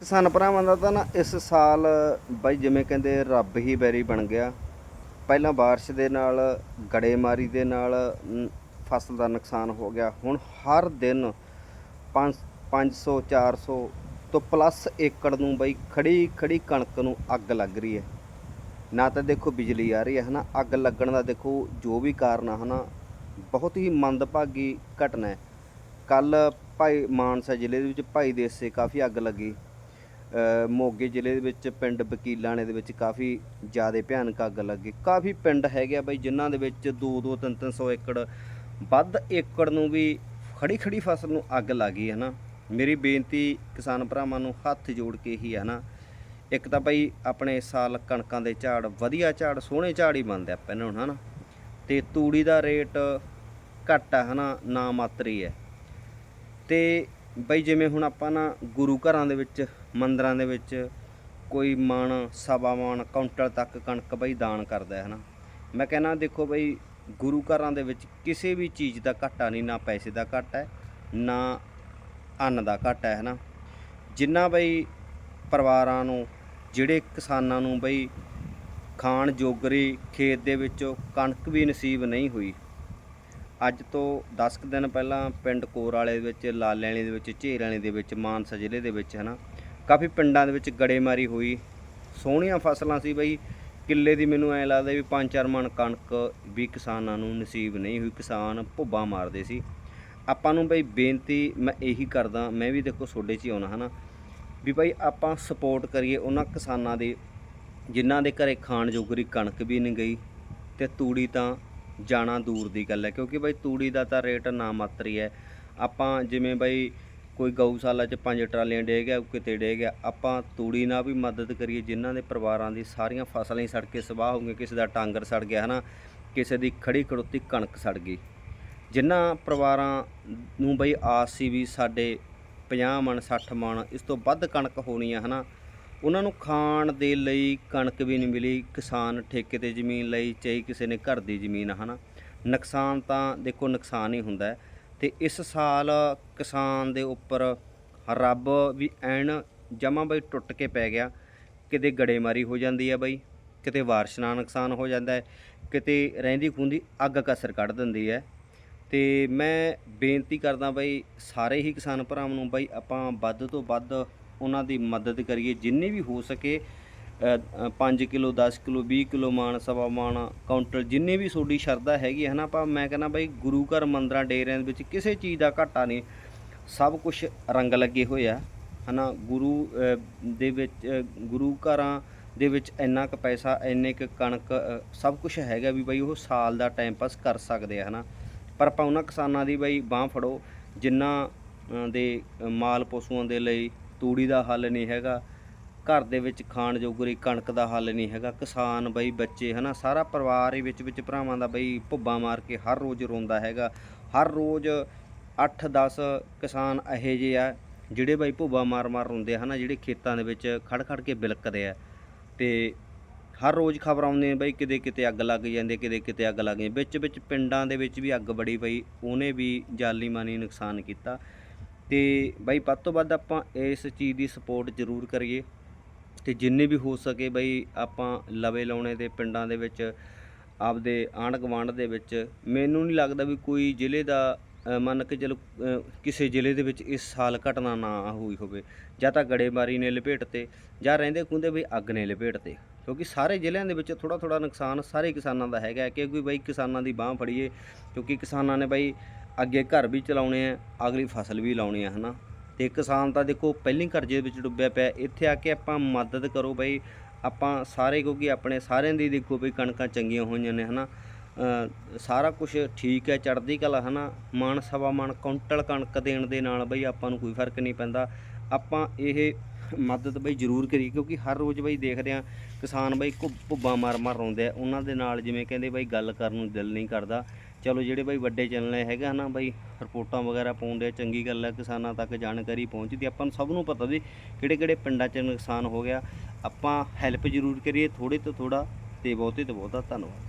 ਕਿਸਾਨ ਭਰਾਵਾਂ ਦਾ ਤਾਂ ਨਾ ਇਸ ਸਾਲ ਬਾਈ ਜਿਵੇਂ ਕਹਿੰਦੇ ਰੱਬ ਹੀ ਬੈਰੀ ਬਣ ਗਿਆ। ਪਹਿਲਾਂ ਬਾਰਿਸ਼ ਦੇ ਨਾਲ, ਗੜੇਮਾਰੀ ਦੇ ਨਾਲ ਫਸਲ ਦਾ ਨੁਕਸਾਨ ਹੋ ਗਿਆ। ਹੁਣ ਹਰ ਦਿਨ 5 500 400 ਤੋਂ ਪਲੱਸ ਏਕੜ ਨੂੰ ਬਾਈ ਖੜੀ ਖੜੀ ਕਣਕ ਨੂੰ ਅੱਗ ਲੱਗ ਰਹੀ ਹੈ। ਨਾ ਤਾਂ ਦੇਖੋ ਬਿਜਲੀ ਆ ਰਹੀ ਹੈ, ਹਨਾ? ਅੱਗ ਲੱਗਣ ਦਾ ਦੇਖੋ ਜੋ ਵੀ ਕਾਰਨ ਆ, ਹਨਾ? ਬਹੁਤ ਹੀ ਮੰਦਭਾਗੀ ਘਟਨਾ ਹੈ। ਕੱਲ ਭਾਈ ਮਾਨਸਾ ਜ਼ਿਲ੍ਹੇ ਦੇ ਵਿੱਚ ਭਾਈ ਦੇਸੇ ਕਾਫੀ ਅੱਗ ਲੱਗੀ। ਮੋਗੇ ਜ਼ਿਲ੍ਹੇ ਦੇ ਵਿੱਚ ਪਿੰਡ ਵਕੀਲਾਣੇ ਦੇ ਵਿੱਚ ਕਾਫੀ ਜ਼ਿਆਦਾ ਭਿਆਨਕ ਅੱਗ ਲੱਗੀ। ਕਾਫੀ ਪਿੰਡ ਹੈਗੇ ਆ ਬਈ, ਜਿਨ੍ਹਾਂ ਦੇ ਵਿੱਚ 2-2 3-300 ਏਕੜ, ਵੱਧ ਏਕੜ ਨੂੰ ਵੀ ਖੜੀ ਖੜੀ ਫਸਲ ਨੂੰ ਅੱਗ ਲੱਗੀ ਹੈ ਨਾ। ਮੇਰੀ ਬੇਨਤੀ ਕਿਸਾਨ ਭਰਾਵਾਂ ਨੂੰ ਹੱਥ ਜੋੜ ਕੇ ਹੀ ਹੈ ਨਾ। ਇੱਕ ਤਾਂ ਬਈ, ਆਪਣੇ ਸਾਲ ਕਣਕਾਂ ਦੇ ਝਾੜ ਵਧੀਆ ਝਾੜ, ਸੋਹਣੇ ਝਾੜ ਹੀ ਬਣਦੇ ਆਪਾਂ ਇਹਨਾਂ ਨੂੰ ਹਨਾ ਤੇ ਤੂੜੀ ਦਾ ਰੇਟ ਘੱਟ ਆ ਹਨਾ ਨਾ ਮਾਤਰੀ ਹੈ। ਤੇ ਬਈ, ਜਿਵੇਂ ਹੁਣ ਆਪਾਂ ਨਾ ਗੁਰੂ ਘਰਾਂ ਦੇ ਵਿੱਚ ਮੰਦਰਾਂ ਦੇ ਵਿੱਚ ਕੋਈ ਮਣ ਸਵਾ ਮਣ ਕਾਉਂਟਲ ਤੱਕ ਕਣਕ ਬਈ ਦਾਨ ਕਰਦਾ ਹੈ ਨਾ। ਮੈਂ ਕਹਿੰਦਾ, ਦੇਖੋ ਬਈ, ਗੁਰੂ ਘਰਾਂ ਦੇ ਵਿੱਚ ਕਿਸੇ ਵੀ ਚੀਜ਼ ਦਾ ਘਾਟਾ ਨਹੀਂ, ਨਾ ਪੈਸੇ ਦਾ ਘਾਟਾ ਹੈ, ਨਾ ਅੰਨ ਦਾ ਘਾਟਾ ਹੈ ਨਾ। ਜਿੰਨਾ ਬਈ ਪਰਿਵਾਰਾਂ ਨੂੰ, ਜਿਹੜੇ ਕਿਸਾਨਾਂ ਨੂੰ ਬਈ ਖਾਣ ਜੋਗਰੀ ਖੇਤ ਦੇ ਵਿੱਚੋਂ ਕਣਕ ਵੀ ਨਸੀਬ ਨਹੀਂ ਹੋਈ, ਅੱਜ ਤੋਂ 10 ਕੁ ਦਿਨ ਪਹਿਲਾਂ ਪਿੰਡ ਕੋਰ ਵਾਲੇ ਦੇ ਵਿੱਚ ਲਾਲਿਆਣੇ ਦੇ ਵਿੱਚ, ਝੇਰਾਣੇ ਦੇ ਵਿੱਚ, ਮਾਨਸਾ ਜ਼ਿਲ੍ਹੇ ਦੇ ਵਿੱਚ ਹਨਾ ਕਾਫੀ ਪਿੰਡਾਂ ਦੇ ਵਿੱਚ ਗੜੇਮਾਰੀ ਹੋਈ। ਸੋਹਣੀਆਂ ਫਸਲਾਂ ਸੀ ਬਈ। ਕਿੱਲੇ ਦੀ ਮੈਨੂੰ ਐ ਲੱਗਦਾ ਵੀ 5-4 ਮਣ ਕਣਕ ਵੀ ਕਿਸਾਨਾਂ ਨੂੰ ਨਸੀਬ ਨਹੀਂ ਹੋਈ। ਕਿਸਾਨ ਭੁੱਬਾ ਮਾਰਦੇ ਸੀ। ਆਪਾਂ ਨੂੰ ਬਈ ਬੇਨਤੀ ਮੈਂ ਇਹੀ ਕਰਦਾ, ਮੈਂ ਵੀ ਦੇਖੋ ਤੁਹਾਡੇ 'ਚ ਹੀ ਆਉਣਾ, ਹਨਾ? ਵੀ ਭਾਈ ਆਪਾਂ ਸਪੋਰਟ ਕਰੀਏ ਉਹਨਾਂ ਕਿਸਾਨਾਂ ਦੇ, ਜਿਨ੍ਹਾਂ ਦੇ ਘਰੇ ਖਾਣ ਜੋਗਰੀ ਕਣਕ ਵੀ ਨਹੀਂ ਗਈ ਤੇ ਤੂੜੀ ਤਾਂ ਜਾਣਾ ਦੂਰ ਦੀ ਗੱਲ ਹੈ। ਕਿਉਂਕਿ ਬਈ ਤੂੜੀ ਦਾ ਤਾਂ ਰੇਟ ਨਾ ਮਾਤਰੀ ਹੈ। ਆਪਾਂ ਜਿਵੇਂ ਬਈ ਕੋਈ ਗਊਸ਼ਾਲਾ 'ਚ ਪੰਜ ਟਰਾਲੀਆਂ ਡੇ ਗਿਆ ਕਿਤੇ ਡੇ ਗਿਆ। ਆਪਾਂ ਤੂੜੀ ਨਾਲ ਵੀ ਮਦਦ ਕਰੀਏ, ਜਿਨ੍ਹਾਂ ਦੇ ਪਰਿਵਾਰਾਂ ਦੀ ਸਾਰੀਆਂ ਫਸਲਾਂ ਹੀ ਸੜ ਕੇ ਸਵਾਹ ਹੋ ਗਈਆਂ, ਕਿਸੇ ਦਾ ਟਾਂਗਰ ਸੜ ਗਿਆ, ਹਨਾ? ਕਿਸੇ ਦੀ ਖੜੀ ਖੜੋਤੀ ਕਣਕ ਸੜ ਗਈ। ਜਿਨ੍ਹਾਂ ਪਰਿਵਾਰਾਂ ਨੂੰ ਬਈ ਆਸ ਸੀ ਵੀ ਸਾਡੇ 50 ਮਣ 60 ਮਣ, ਇਸ ਤੋਂ ਵੱਧ ਕਣਕ ਹੋਣੀ ਆ, ਹਨਾ? ਉਹਨਾਂ ਨੂੰ ਖਾਣ ਦੇ ਲਈ ਕਣਕ ਵੀ ਨਹੀਂ ਮਿਲੀ, ਕਿਸਾਨ ਠੇਕੇ ਤੇ ਜ਼ਮੀਨ ਲਈ, ਚਾਹੀ ਕਿਸੇ ਨੇ ਘਰ ਦੀ ਜ਼ਮੀਨ ਆ, ਹਨਾ? ਨੁਕਸਾਨ ਤਾਂ ਦੇਖੋ, ਨੁਕਸਾਨ ਹੀ ਹੁੰਦਾ ਹੈ। ਤੇ ਇਸ ਸਾਲ ਕਿਸਾਨ ਦੇ ਉੱਪਰ ਰੱਬ ਵੀ ਐਨ ਜਮਾ ਬਈ ਟੁੱਟ ਕੇ ਪੈ ਗਿਆ। ਕਿਤੇ ਗੜੇਮਾਰੀ ਹੋ ਜਾਂਦੀ ਹੈ ਬਈ, ਕਿਤੇ ਬਾਰਿਸ਼ ਨਾਲ ਨੁਕਸਾਨ ਹੋ ਜਾਂਦਾ ਹੈ, ਕਿਤੇ ਰਹਿੰਦੀ ਖੂੰਦੀ ਅੱਗ ਕਸਰ ਕੱਢ ਦਿੰਦੀ ਹੈ। ਤੇ ਮੈਂ ਬੇਨਤੀ ਕਰਦਾ ਬਈ, ਸਾਰੇ ਹੀ ਕਿਸਾਨ ਭਰਾਵਾਂ ਨੂੰ ਬਈ ਆਪਾਂ ਵੱਧ ਤੋਂ ਵੱਧ ਉਹਨਾਂ ਦੀ ਮਦਦ ਕਰੀਏ, ਜਿੰਨੀ ਵੀ ਹੋ ਸਕੇ 5 ਕਿਲੋ 10 ਕਿਲੋ 20 ਕਿਲੋ ਮਾਣ, ਸਵਾ ਮਾਣ, ਕਾਊਂਟਰ ਜਿੰਨੀ ਵੀ ਤੁਹਾਡੀ ਸ਼ਰਧਾ ਹੈਗੀ ਹੈ ਨਾ, ਆਪਾਂ ਮੈਂ ਕਹਿੰਦਾ ਬਈ ਗੁਰੂ ਘਰ ਮੰਦਰਾਂ, ਡੇਰਿਆਂ ਦੇ ਵਿੱਚ ਕਿਸੇ ਚੀਜ਼ ਦਾ ਘਾਟਾ ਨਹੀਂ। ਸਭ ਕੁਝ ਰੰਗ ਲੱਗੇ ਹੋਏ ਆ, ਹਨਾ? ਗੁਰੂ ਦੇ ਵਿੱਚ ਗੁਰੂ ਘਰਾਂ ਦੇ ਵਿੱਚ ਇੰਨਾ ਕੁ ਪੈਸਾ, ਇੰਨੇ ਕੁ ਕਣਕ ਸਭ ਕੁਝ ਹੈਗਾ ਵੀ ਬਈ ਉਹ ਸਾਲ ਦਾ ਟਾਈਮ ਪਾਸ ਕਰ ਸਕਦੇ ਆ, ਹਨਾ? ਪਰ ਆਪਾਂ ਉਹਨਾਂ ਕਿਸਾਨਾਂ ਦੀ ਬਾਈ ਬਾਹ ਫੜੋ ਜਿਨ੍ਹਾਂ ਦੇ ਮਾਲ ਪਸ਼ੂਆਂ ਦੇ ਲਈ ਤੂੜੀ ਦਾ ਹੱਲ ਨਹੀਂ ਹੈਗਾ ਘਰ ਦੇ ਵਿੱਚ ਖਾਣ ਜੋਗਰੀ ਕਣਕ ਦਾ ਹੱਲ ਨਹੀਂ ਹੈਗਾ। ਕਿਸਾਨ ਬਈ ਬੱਚੇ ਹਨਾ ਸਾਰਾ ਪਰਿਵਾਰ ਹੀ ਵਿੱਚ ਵਿੱਚ ਭਰਾਵਾਂ ਦਾ ਬਈ ਭੁੱਬਾ ਮਾਰ ਕੇ ਹਰ ਰੋਜ਼ ਰੋਂਦਾ ਹੈਗਾ। ਹਰ ਰੋਜ਼ 8-10 ਕਿਸਾਨ ਇਹੋ ਜਿਹੇ ਆ ਜਿਹੜੇ ਬਈ ਭੁੱਬਾ ਮਾਰ ਮਾਰ ਰੋਂਦੇ ਆ ਹਨਾ ਜਿਹੜੇ ਖੇਤਾਂ ਦੇ ਵਿੱਚ ਖੜ ਖੜ ਕੇ ਬਿਲਕਦੇ ਆ। ਤੇ ਹਰ ਰੋਜ਼ ਖਬਰ ਆਉਂਦੀਆਂ ਬਈ ਕਿਤੇ ਕਿਤੇ ਅੱਗ ਲੱਗ ਜਾਂਦੀ ਹੈ, ਕਿਤੇ ਕਿਤੇ ਅੱਗ ਲੱਗ ਜਾਂਦੀ ਵਿੱਚ ਵਿੱਚ ਪਿੰਡਾਂ ਦੇ ਵਿੱਚ ਵੀ ਅੱਗ ਬੜੀ ਪਈ ਉਹਨੇ ਵੀ ਜਾਲੀ ਮਾਨੀ ਨੁਕਸਾਨ ਕੀਤਾ। ਤੇ ਬਈ ਵੱਧ ਤੋਂ ਵੱਧ ਆਪਾਂ ਇਸ ਚੀਜ਼ ਦੀ ਸਪੋਰਟ ਜ਼ਰੂਰ ਕਰੀਏ। ਤੇ ਜਿੰਨੇ ਵੀ ਹੋ ਸਕੇ ਬਈ ਆਪਾਂ ਲਵੇ ਲਾਉਣੇ ਦੇ ਪਿੰਡਾਂ ਦੇ ਵਿੱਚ, ਆਪਦੇ ਆਂਢ ਗੁਆਂਢ ਦੇ ਵਿੱਚ। ਮੈਨੂੰ ਨਹੀਂ ਲੱਗਦਾ ਵੀ ਕੋਈ ਜ਼ਿਲ੍ਹੇ ਦਾ ਮੰਨ ਕੇ ਚਲੋ ਕਿਸੇ ਜ਼ਿਲ੍ਹੇ ਦੇ ਵਿੱਚ ਇਸ ਸਾਲ ਘਟਨਾ ਨਾ ਹੋਈ ਹੋਵੇ। ਜਾਂ ਤਾਂ ਗੜੇਮਾਰੀ ਨੇ ਲਪੇਟਤੇ ਜਾਂ ਰਹਿੰਦੇ ਖੁੰਦੇ ਵੀ ਅੱਗ ਨੇ ਲਪੇਟ ਤੇ। ਕਿਉਂਕਿ ਸਾਰੇ ਜ਼ਿਲ੍ਹਿਆਂ ਦੇ ਵਿੱਚ ਥੋੜਾ ਥੋੜਾ ਨੁਕਸਾਨ ਸਾਰੇ ਕਿਸਾਨਾਂ ਦਾ ਹੈਗਾ। ਕਿ ਕੋਈ ਬਈ ਕਿਸਾਨਾਂ ਦੀ ਬਾਹ ਫੜੀਏ, ਕਿਉਂਕਿ ਕਿਸਾਨਾਂ ਨੇ ਬਈ ਅੱਗੇ ਘਰ ਵੀ ਚਲਾਉਣੇ ਆ, ਅਗਲੀ ਫਸਲ ਵੀ ਲਾਉਣੀ ਆ, ਹਨਾ। ਤੇ ਕਿਸਾਨ ਤਾਂ ਦੇਖੋ ਪਹਿਲੀ ਕਰਜ਼ੇ ਵਿੱਚ ਡੁੱਬਿਆ ਪਿਆ। ਇੱਥੇ ਆ ਕੇ ਆਪਾਂ ਮਦਦ ਕਰੋ ਬਈ। ਆਪਾਂ ਸਾਰੇ ਕਿਉਂਕਿ ਆਪਣੇ ਸਾਰਿਆਂ ਦੀ ਦੇਖੋ ਬਈ ਕਣਕਾਂ ਚੰਗੀਆਂ ਹੋਈਆਂ ਨੇ ਹਨਾ। ਅ, ਸਾਰਾ ਕੁਝ ਠੀਕ ਹੈ ਚੜ੍ਹਦੀ ਕਲਾ ਹਨਾ। ਮਣ ਸਵਾ ਮਣ ਕੁਇੰਟਲ ਕਣਕ ਦੇਣ ਦੇ ਨਾਲ ਬਈ ਆਪਾਂ ਨੂੰ ਕੋਈ ਫ਼ਰਕ ਨਹੀਂ ਪੈਂਦਾ। ਆਪਾਂ ਇਹ ਮਦਦ ਬਈ ਜ਼ਰੂਰ ਕਰੀ ਕਿਉਂਕਿ ਹਰ ਰੋਜ਼ ਬਈ ਦੇਖਦੇ ਆ ਕਿਸਾਨ ਬਈ ਘੁ- ਭੁੱਬਾਂ ਮਾਰ ਮਾਰ ਰੋਂਦੇ ਆ। ਉਹਨਾਂ ਦੇ ਨਾਲ ਜਿਵੇਂ ਕਹਿੰਦੇ ਬਈ ਗੱਲ ਕਰਨ ਨੂੰ ਦਿਲ ਨਹੀਂ ਕਰਦਾ। ਚਲੋ ਜਿਹੜੇ ਬਈ ਵੱਡੇ ਚੈਨਲ ਹੈਗਾ ਨਾ ਬਈ ਰਿਪੋਰਟਾਂ ਵਗੈਰਾ ਪਾਉਂਦੇ ਆ, ਚੰਗੀ ਗੱਲ ਹੈ ਕਿਸਾਨਾਂ ਤੱਕ ਜਾਣਕਾਰੀ ਪਹੁੰਚਦੀ ਆਪਾਂ ਨੂੰ ਸਭ ਨੂੰ ਪਤਾ ਵੀ ਕਿਹੜੇ ਕਿਹੜੇ ਪਿੰਡਾਂ 'ਚ ਨੁਕਸਾਨ ਹੋ ਗਿਆ। ਆਪਾਂ ਹੈਲਪ ਜ਼ਰੂਰ ਕਰੀਏ ਥੋੜੇ ਤੋਂ ਥੋੜਾ ਤੇ ਬਹੁਤੇ ਤੋਂ ਬਹੁਤਾ ਧੰਨਵਾਦ।